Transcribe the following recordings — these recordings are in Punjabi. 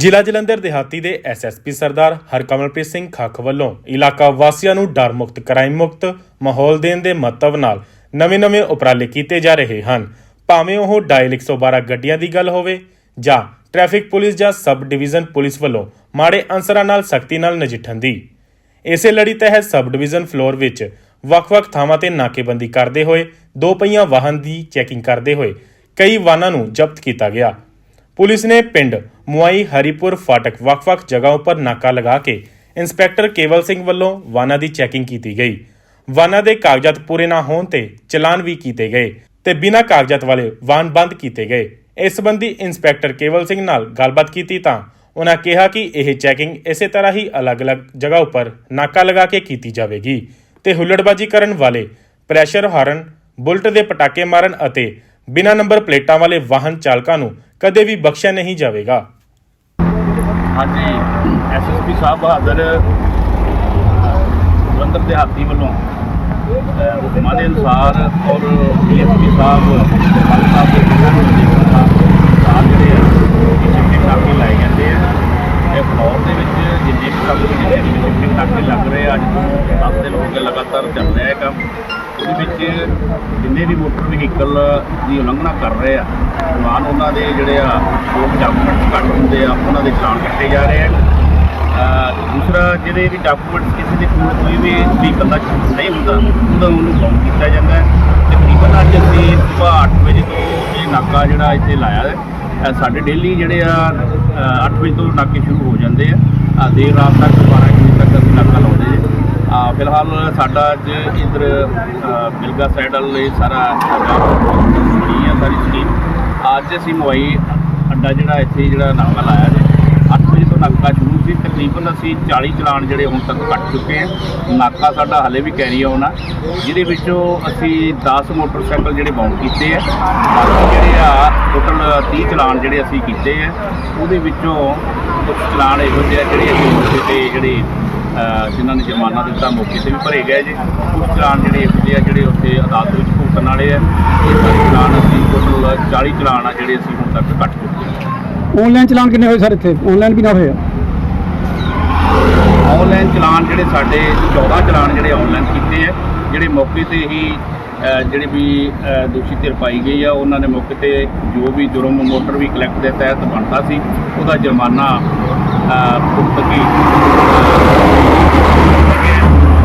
ਜ਼ਿਲ੍ਹਾ ਜਲੰਧਰ ਦਿਹਾਤੀ ਦੇ ਐਸਐਸਪੀ ਸਰਦਾਰ ਹਰਕਮਲਪ੍ਰੀਤ ਸਿੰਘ ਖੱਖ ਵੱਲੋਂ ਇਲਾਕਾ ਵਾਸੀਆਂ ਨੂੰ ਡਰ ਮੁਕਤ ਕ੍ਰਾਈਮ ਮੁਕਤ ਮਾਹੌਲ ਦੇਣ ਦੇ ਮਹੱਤਵ ਨਾਲ ਨਵੇਂ-ਨਵੇਂ ਉਪਰਾਲੇ ਕੀਤੇ ਜਾ ਰਹੇ ਹਨ। ਭਾਵੇਂ ਉਹ ਡਾਇਲ 112 ਗੱਡੀਆਂ ਦੀ ਗੱਲ ਹੋਵੇ ਜਾਂ ਟ੍ਰੈਫਿਕ ਪੁਲਿਸ ਜਾਂ ਸਬ ਡਿਵੀਜ਼ਨ ਪੁਲਿਸ ਵੱਲੋਂ ਮਾੜੇ ਅਨਸਰਾਂ ਨਾਲ ਸਖਤੀ ਨਾਲ ਨਜਿੱਠਣ ਦੀ। ਇਸੇ ਲੜੀ ਤਹਿਤ ਸਬ ਡਿਵੀਜ਼ਨ ਫਲੋਰ ਵਿੱਚ ਵੱਖ-ਵੱਖ ਥਾਵਾਂ ਤੇ ਨਾਕੇਬੰਦੀ ਕਰਦੇ ਹੋਏ ਦੋ ਪਹੀਆਂ ਵਾਹਨ ਦੀ ਚੈਕਿੰਗ ਕਰਦੇ ਹੋਏ ਕਈ ਵਾਹਨਾਂ ਨੂੰ ਜ਼ਬਤ ਕੀਤਾ ਗਿਆ। ਪੁਲਿਸ ਨੇ ਪਿੰਡ ਮੁਆਈ ਹਰੀਪੁਰ ਫਾਟਕ ਵੱਖ-ਵੱਖ ਜਗ੍ਹਾ ਉੱਪਰ ਨਾਕਾ ਲਗਾ ਕੇ ਇੰਸਪੈਕਟਰ ਕੇਵਲ ਸਿੰਘ ਵੱਲੋਂ ਵਾਹਨਾਂ ਦੀ ਚੈਕਿੰਗ ਕੀਤੀ ਗਈ। ਵਾਹਨਾਂ ਦੇ ਕਾਗਜ਼ਾਤ ਪੂਰੇ ਨਾ ਹੋਣ ਤੇ ਚਲਾਨ ਵੀ ਕੀਤੇ ਗਏ ਤੇ ਬਿਨਾਂ ਕਾਗਜ਼ਾਤ ਵਾਲੇ ਵਾਹਨ ਬੰਦ ਕੀਤੇ ਗਏ। ਇਸ ਸੰਬੰਧੀ ਇੰਸਪੈਕਟਰ ਕੇਵਲ ਸਿੰਘ ਨਾਲ ਗੱਲਬਾਤ ਕੀਤੀ ਤਾਂ ਉਹਨਾਂ ਕਿਹਾ ਕਿ ਇਹ ਚੈਕਿੰਗ ਇਸੇ ਤਰ੍ਹਾਂ ਹੀ ਅਲੱਗ-ਅਲੱਗ ਜਗ੍ਹਾ ਉੱਪਰ ਨਾਕਾ ਲਗਾ ਕੇ ਕੀਤੀ ਜਾਵੇਗੀ ਤੇ ਹੁੱਲੜਬਾਜ਼ੀ ਕਰਨ ਵਾਲੇ ਪ੍ਰੈਸ਼ਰ ਹਾਰਨ, ਬੁਲਟ ਦੇ ਪਟਾਕੇ ਮਾਰਨ ਅਤੇ ਬਿਨਾਂ ਨੰਬਰ ਪਲੇਟਾਂ ਵਾਲੇ ਵਾਹਨ ਚਾਲਕਾਂ ਨੂੰ ਕਦੇ ਵੀ ਬਖਸ਼ਿਆ ਨਹੀਂ ਜਾਵੇਗਾ। ਹਾਂਜੀ ਐਸਐਸਪੀ ਸਾਹਿਬ ਬਹਾਦਰ ਜਲੰਧਰ ਦੇ ਹਾਤੀ ਵੱਲੋਂ ਹੁਕਮਾਂ ਦੇ ਅਨੁਸਾਰ ਔਰ ਡੀਐਸਪੀ ਸਾਹਿਬ ਮਾਨ ਸਾਹਿਬ ਦੇ ਹੁਕਮਾਂ ਦੇ ਅਨੁਸਾਰ ਸਾਰੇ ਜਿਹੜੇ ਆ ਇਹ ਸ਼ਿਫਟਿੰਗ ਨਾਕੇ ਲਾਏ ਜਾਂਦੇ ਆ। ਇਹ ਫਲੋਰ ਦੇ ਵਿੱਚ ਜਿੰਨੇ ਵੀ ਕੰਮ ਜਿਹੜੇ ਵੀ ਸ਼ਿਫਟਿੰਗ ਨਾਕੇ ਲੱਗ ਰਹੇ ਆ, ਅੱਜ ਤੋਂ 10 ਦਿਨ ਹੋ ਗਏ ਲਗਾਤਾਰ ਚੱਲ ਰਿਹਾ ਹੈ ਕੰਮ। ਉਹਦੇ ਵਿੱਚ ਜਿੰਨੇ ਵੀ ਮੋਟਰ ਵਹੀਕਲ ਦੀ ਉਲੰਘਣਾ ਕਰ ਰਹੇ ਆ ਚਲਾਨ ਉਹਨਾਂ ਦੇ ਜਿਹੜੇ ਆ, ਲੋਕ ਡਾਕੂਮੈਂਟਸ ਘੱਟ ਹੁੰਦੇ ਆ, ਉਹਨਾਂ ਦੇ ਚਲਾਨ ਕੱਟੇ ਜਾ ਰਹੇ ਆ ਦੂਸਰਾ, ਜਿਹੜੇ ਵੀ ਡਾਕੂਮੈਂਟਸ ਕਿਸੇ ਦੇ ਕੋਲ ਕੋਈ ਵੀ ਵਹੀਕਲ ਦਾ ਨਹੀਂ ਹੁੰਦਾ, ਉਹਦਾ ਉਹਨੂੰ ਬਲੌਕ ਕੀਤਾ ਜਾਂਦਾ ਹੈ। ਤਕਰੀਬਨ ਅੱਜ ਅਸੀਂ ਸੁਬਾਹ 8 ਵਜੇ ਤੋਂ ਇਹ ਨਾਕਾ ਜਿਹੜਾ ਇੱਥੇ ਲਾਇਆ ਹੈ ਸਾਡੇ ਡੇਲੀ ਜਿਹੜੇ ਆ 8 ਵਜੇ ਤੋਂ ਨਾਕੇ ਸ਼ੁਰੂ ਹੋ ਜਾਂਦੇ ਆ। ਦੇਰ ਰਾਤ ਤੱਕ 12 ਵਜੇ ਤੱਕ ਅਸੀਂ ਨਾਕਾ ਲਾਉਂਦੇ ਹਾਂ। ਆ ਫਿਲਹਾਲ ਸਾਡਾ ਅੱਜ ਇਧਰ ਬਿਲਗਾ ਸਾਈਡਲ ਵੱਲ ਇਹ ਸਾਰਾ ਹੈਗਾ ਬਣੀ ਆ ਸਾਰੀ ਸਕੀਮ ਅੱਜ ਅਸੀਂ ਮੋਈ ਅੱਡਾ ਜਿਹੜਾ, ਇੱਥੇ ਜਿਹੜਾ ਨਾਕਾ ਲਾਇਆ ਜੀ। 8 ਵਜੇ ਤੋਂ ਨਾਕਾ ਸ਼ੁਰੂ ਸੀ। ਤਕਰੀਬਨ ਅਸੀਂ 40 ਚਲਾਨ ਜਿਹੜੇ ਹੁਣ ਤੱਕ ਕੱਟ ਚੁੱਕੇ ਹਾਂ ਨਾਕਾ ਸਾਡਾ ਹਲੇ ਵੀ ਕੈਰੀ ਆਉਣ ਆ ਜਿਹਦੇ ਵਿੱਚੋਂ ਅਸੀਂ 10 ਮੋਟਰਸਾਈਕਲ ਜਿਹੜੇ ਬਾਉਂਡ ਕੀਤੇ ਆ। ਬਾਕੀ ਜਿਹੜੇ ਆ ਟੋਟਲ 30 ਚਲਾਨ ਜਿਹੜੇ ਅਸੀਂ ਕੀਤੇ ਆ। ਉਹਦੇ ਵਿੱਚੋਂ ਕੁਝ ਚਲਾਨ ਇਹੋ ਜਿਹੇ ਆ ਜਿਹੜੇ ਅਸੀਂ ਤੇ ਜਿਹੜੇ ਜਿਨ੍ਹਾਂ ਨੇ ਜੁਰਮਾਨਾ ਦਿੱਤਾ ਮੌਕੇ ਤੇ ਵੀ ਭਰੇ ਗਏ ਜੀ। ਕੁਝ ਚਲਾਨ ਜਿਹੜੇ ਇਹੋ ਆ ਜਿਹੜੇ ਉੱਥੇ ਅਦਾਲਤ ਵਿੱਚ ਭੁਗਤਣ ਵਾਲੇ ਆ ਇਹ ਸਾਰੇ ਚਲਾਨ ਅਸੀਂ ਟੋਟਲ 40 ਚਲਾਨ ਆ ਜਿਹੜੇ ਅਸੀਂ ਹੁਣ ਤੱਕ ਕੱਟ ਚੁੱਕੇ ਆਨਲਾਈਨ ਚਲਾਨ ਕਿੰਨੇ ਹੋਏ ਸਰ ਇੱਥੇ? ਆਨਲਾਈਨ ਵੀ ਨਾ ਹੋਏ ਆ ਆਨਲਾਈਨ ਚਲਾਨ ਜਿਹੜੇ ਸਾਡੇ 14 ਚਲਾਨ ਜਿਹੜੇ ਆਨਲਾਈਨ ਕੀਤੇ ਆ ਜਿਹੜੇ ਮੌਕੇ ਤੇ ਹੀ ਜਿਹੜੇ ਵੀ ਦੋਸ਼ੀ ਧਿਰ ਪਾਈ ਗਈ ਆ ਉਹਨਾਂ ਨੇ ਮੌਕੇ ਤੇ ਜੋ ਵੀ ਜੁਰਮ ਮੋਟਰ ਵੀ ਕਲੈਕਟ ਦੇ ਤਹਿਤ ਬਣਦਾ ਸੀ ਉਹਦਾ ਜੁਰਮਾਨਾ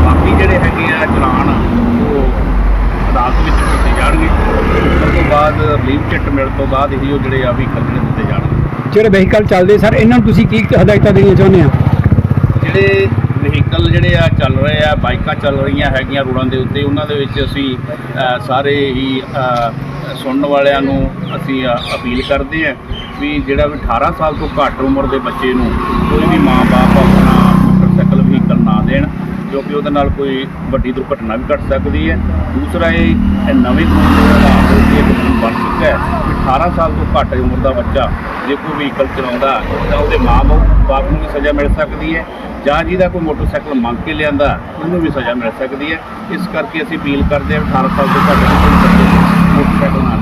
ਬਾਕੀ ਜਿਹੜੇ ਹੈਗੇ ਆ ਚਲਾਨ ਉਹ ਅਦਾਲਤ ਵਿੱਚ ਦਿੱਤੇ ਜਾਣਗੇ। ਉਸ ਤੋਂ ਬਾਅਦ ਲੀਵ ਚਿੱਟ ਮਿਲਣ ਤੋਂ ਬਾਅਦ ਹੀ ਉਹ ਜਿਹੜੇ ਆ ਵੀ ਖਰਚੇ ਦਿੱਤੇ ਜਾਣਗੇ। ਜਿਹੜੇ ਵਹੀਕਲ ਚੱਲਦੇ ਸਰ ਇਹਨਾਂ ਨੂੰ ਤੁਸੀਂ ਕੀ ਹਦਾਇਤਾਂ ਦੇਣੀਆਂ ਚਾਹੁੰਦੇ ਆ? ਜਿਹੜੇ ਵਹੀਕਲ ਜਿਹੜੇ ਆ ਚੱਲ ਰਹੇ ਆ, ਬਾਈਕਾਂ ਚੱਲ ਰਹੀਆਂ ਹੈਗੀਆਂ ਰੋਡਾਂ ਦੇ ਉੱਤੇ, ਉਹਨਾਂ ਦੇ ਵਿੱਚ ਅਸੀਂ ਸਾਰੇ ਹੀ ਸੁਣਨ ਵਾਲਿਆਂ ਨੂੰ ਅਸੀਂ ਅਪੀਲ ਕਰਦੇ ਆ ਵੀ ਜਿਹੜਾ ਵੀ 18 ਸਾਲ ਤੋਂ ਘੱਟ ਉਮਰ ਦੇ ਬੱਚੇ ਨੂੰ ਕੋਈ ਵੀ ਮਾਂ-ਬਾਪ ਆਪਣਾ ਮੋਟਰਸਾਈਕਲ, ਵਹੀਕਲ ਨਾ ਦੇਣ, ਜੋ ਕਿ ਉਹਦੇ ਨਾਲ ਕੋਈ ਵੱਡੀ ਦੁਰਘਟਨਾ ਵੀ ਘਟ ਸਕਦੀ ਹੈ। ਦੂਸਰਾ ਇਹ ਨਵੇਂ ਕਾਨੂੰਨ ਦੇ ਆਧਾਰ ਤੇ ਇਹ ਕਾਨੂੰਨ ਬਣ ਚੁੱਕਾ ਹੈ 18 ਸਾਲ ਤੋਂ ਘੱਟ ਉਮਰ ਦਾ ਬੱਚਾ ਜੇ ਕੋਈ ਵਹੀਕਲ ਚਲਾਉਂਦਾ ਤਾਂ ਉਹਦੇ ਬਾਪ ਨੂੰ ਵੀ ਸਜ਼ਾ ਮਿਲ ਸਕਦੀ ਹੈ, ਜਾਂ ਜਿਹਦਾ ਕੋਈ ਮੋਟਰਸਾਈਕਲ ਮੰਗ ਕੇ ਲਿਆਂਦਾ, ਉਹਨੂੰ ਵੀ ਸਜ਼ਾ ਮਿਲ ਸਕਦੀ ਹੈ। ਇਸ ਕਰਕੇ ਅਸੀਂ ਅਪੀਲ ਕਰਦੇ ਹਾਂ 18 ਸਾਲ ਤੋਂ ਘੱਟ ਦੇ ਮੋਟਰਸਾਈਕਲ ਨਾ